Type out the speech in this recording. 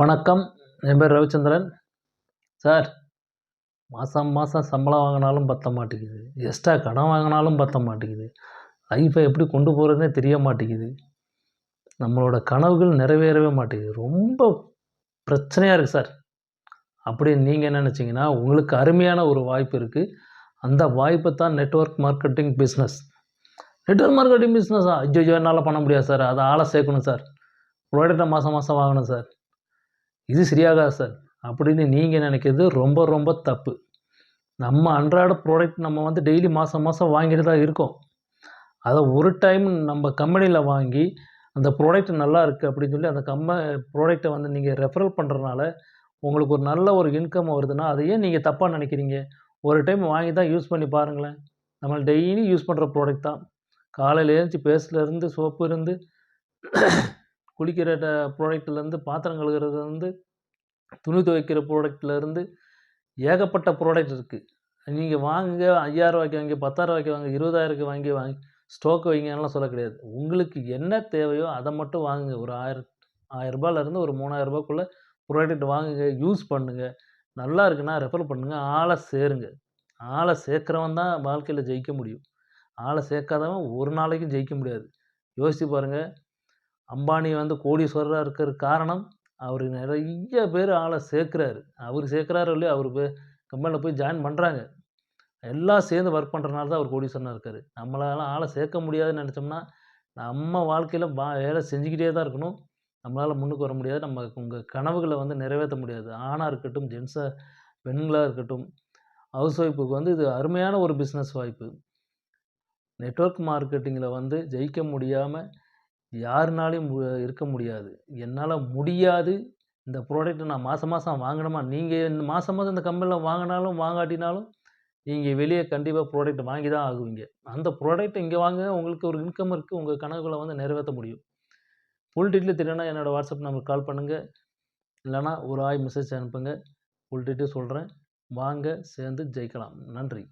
வணக்கம். என் பேர் ரவிச்சந்திரன். சார் மாதம் மாதம் சம்பளம் வாங்கினாலும் பத்த மாட்டேங்குது. எக்ஸ்ட்ரா கடன் வாங்கினாலும் பத்த மாட்டேங்குது. லைஃப்பை எப்படி கொண்டு போகிறதுனே தெரிய மாட்டேங்குது. நம்மளோட கனவுகள் நிறைவேறவே மாட்டேங்குது. ரொம்ப பிரச்சனையாக இருக்குது சார். அப்படி நீங்கள் என்ன நினச்சிங்கன்னா உங்களுக்கு அருமையான ஒரு வாய்ப்பு இருக்குது அந்த வாய்ப்பை தான் network marketing business network marketing பிஸ்னஸா ஐயோ என்னால் பண்ண முடியாது சார். அதை ஆளை சேர்க்கணும் சார். ப்ராடக்ட்டை மாதம் மாதம் வாங்கணும் சார். இது சரியாகாது சார். அப்படின்னு நீங்கள் நினைக்கிறது ரொம்ப ரொம்ப தப்பு. நம்ம அன்றாட ப்ராடக்ட் நம்ம வந்து டெய்லி மாதம் மாதம் வாங்கிட்டு தான் இருக்கோம். அதை ஒரு டைம் நம்ம கம்பெனியில் வாங்கி அந்த ப்ராடக்ட் நல்லா இருக்குது அப்படின்னு சொல்லி அந்த கம்ப ப்ராடக்ட்டை வந்து நீங்கள் ரெஃபரல் பண்ணுறதுனால உங்களுக்கு ஒரு நல்ல ஒரு இன்கம் வருதுன்னா அதையே நீங்கள் தப்பாக நினைக்கிறீங்க. ஒரு டைம் வாங்கி தான் யூஸ் பண்ணி பாருங்களேன். நம்ம டெய்லி யூஸ் பண்ணுற ப்ராடக்ட் தான். காலையில் எழுந்துச்சி பேஸ்ட்லேருந்து சோப்பு இருந்து குளிக்கிற ப்ராடக்ட்லேருந்து பாத்திரம் கழுவுறதுலேருந்து துணி துவைக்கிற ப்ராடக்ட்லேருந்து ஏகப்பட்ட ப்ராடக்ட் இருக்குது நீங்கள் வாங்குங்க ஐயாயிரரூவாய்க்கு வாங்கி பத்தாயிரரூவாய்க்கு வாங்கி இருபதாயிரக்கு வாங்கி வாங்கி ஸ்டோக் வைங்கலாம் சொல்ல கிடையாது. உங்களுக்கு என்ன தேவையோ அதை மட்டும் வாங்குங்க. ஒரு ஆயிரம் ஆயிரரூபாலேருந்து ஒரு மூணாயிரரூபாக்குள்ளே ப்ராடக்ட் வாங்குங்க யூஸ் பண்ணுங்கள் நல்லா இருக்குன்னா ரெஃபர் பண்ணுங்கள் ஆளை சேருங்க. ஆளை சேர்க்குறவன் தான் வாழ்க்கையில் ஜெயிக்க முடியும். ஆளை சேர்க்காதவன் ஒரு நாளைக்கும் ஜெயிக்க முடியாது. யோசித்து பாருங்கள் அம்பானி வந்து கோடீஸ்வரராக இருக்கிற காரணம் அவர் நிறைய பேர் ஆளை சேர்க்குறாரு. அவர் சேர்க்குறாரோ இல்லையோ அவர் போய் கம்பெனியில் போய் ஜாயின் பண்ணுறாங்க எல்லாம் சேர்ந்து ஒர்க் பண்ணுறனால தான் அவர் கோடீஸ்வரனாக இருக்கார். நம்மளால ஆளை சேர்க்க முடியாதுன்னு நினச்சோம்னா நம்ம வாழ்க்கையில் பா வேலை செஞ்சுக்கிட்டே தான் இருக்கணும். நம்மளால் முன்னுக்கு வர முடியாது. நம்ம உங்கள் கனவுகளை வந்து நிறைவேற்ற முடியாது. ஆணாக இருக்கட்டும் ஜென்ஸாக பெண்களாக இருக்கட்டும் ஹவுஸ் ஒய்ஃபுக்கு வந்து இது அருமையான ஒரு பிஸ்னஸ் வாய்ப்பு. நெட்வொர்க் மார்க்கெட்டிங்கில் வந்து ஜெயிக்க முடியாமல் யாருனாலையும் மு இருக்க முடியாது. என்னால் முடியாது. இந்த ப்ராடக்ட்டை நான் மாதம் மாதம் வாங்கணுமா? நீங்கள் இந்த மாதம் மாதம் இந்த கம்பெனியில் வாங்கினாலும் வாங்காட்டினாலும் நீங்கள் வெளியே கண்டிப்பாக ப்ராடக்ட் வாங்கி தான் ஆகுவீங்க. அந்த ப்ராடக்ட் இங்கே வாங்க உங்களுக்கு ஒரு இன்கம் இருக்குது உங்கள் கணக்குகளை வந்து நிறைவேற்ற முடியும். ஃபுல் டீட்டெயில் தெரியணும்னா என்னோடய வாட்ஸ்அப் நம்பருக்கு கால் பண்ணுங்கள் இல்லைனா ஒரு ஆய் மெசேஜ் அனுப்புங்க. ஃபுல் டீட்டெயில் சொல்கிறேன் வாங்க சேர்ந்து ஜெயிக்கலாம். நன்றி.